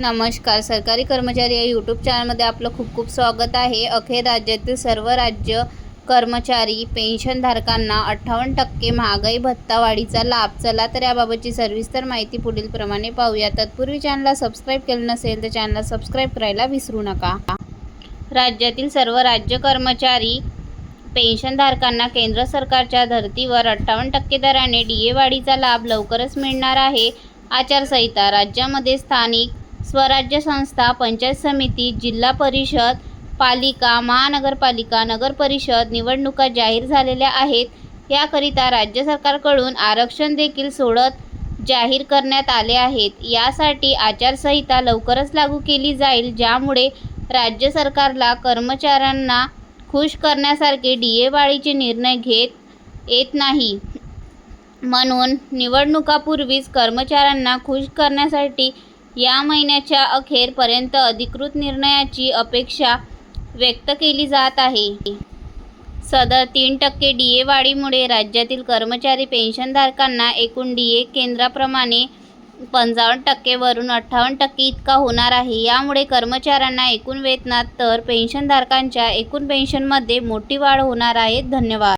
नमस्कार. सरकारी कर्मचारी या यूट्यूब चॅनलमध्ये आपलं खूप खूप स्वागत आहे. अखेर राज्यातील सर्व राज्य कर्मचारी पेन्शनधारकांना अठ्ठावन्न टक्के महागाई भत्ता वाढीचा लाभ. चला तर याबाबतची सविस्तर माहिती पुढीलप्रमाणे पाहूया. तत्पूर्वी चॅनलला सबस्क्राईब केलं नसेल तर चॅनलला सबस्क्राईब करायला विसरू नका. राज्यातील सर्व राज्य कर्मचारी पेन्शनधारकांना केंद्र सरकारच्या धर्तीवर अठ्ठावन्न टक्के दराने डी ए वाढीचा लाभ लवकरच मिळणार आहे. आचारसंहिता. राज्यामध्ये स्थानिक स्वराज्य संस्था पंचायत समिती जिल्हा परिषद पालिका महानगरपालिका नगरपरिषद निवडणुका जाहीर झालेल्या आहेत. याकरिता राज्य सरकारकडून आरक्षण देखील सोडत जाहीर करण्यात आले आहेत. यासाठी आचारसंहिता लवकरच लागू केली जाईल ज्यामुळे राज्य सरकारला कर्मचाऱ्यांना खुश करण्यासारखे डी निर्णय घेत येत नाही. म्हणून निवडणुकापूर्वीच कर्मचाऱ्यांना खुश करण्यासाठी या महिन्याच्या अखेरपर्यंत अधिकृत निर्णयाची अपेक्षा व्यक्त केली जात आहे. सदर तीन टक्के डी ए वाढीमुळे राज्यातील कर्मचारी पेन्शनधारकांना एकूण डी ए केंद्राप्रमाणे पंचावन्न टक्केवरून अठ्ठावन्न टक्के इतका होणार आहे. यामुळे कर्मचाऱ्यांना एकूण वेतनात तर पेन्शनधारकांच्या एकूण पेन्शनमध्ये मोठी वाढ होणार आहे. धन्यवाद.